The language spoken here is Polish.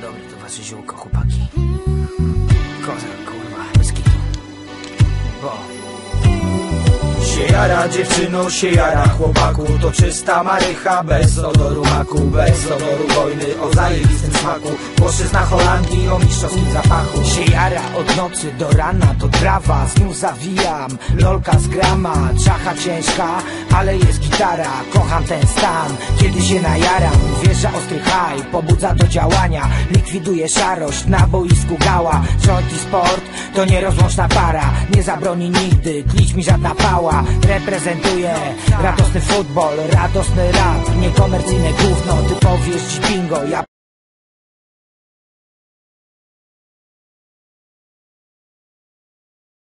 Dobre to wasze ziółko, chłopaki. Kozak, kurwa, bez kitu. Bo... Się jara dziewczyno, się jara chłopaku To czysta marycha, bez odoru maku Bez odoru wojny, o zajebistym smaku. Płaszczyzna Holandii, o mistrzowskim zapachu. Się jara od nocy do rana, to trawa Z nią zawijam, lolka z grama Czacha ciężka, ale jest gitara Kocham ten stan, kiedy się najaram Wjeżdża ostry haj, pobudza do działania. Likwiduje szarość, na boisku gała. Rząd i sport, to nierozłączna para Nie zabroni nigdy, tlić mi żadna pała. Reprezentuję radosny futbol, radosny rap Niekomercyjne gówno, ty powiesz bingo Ja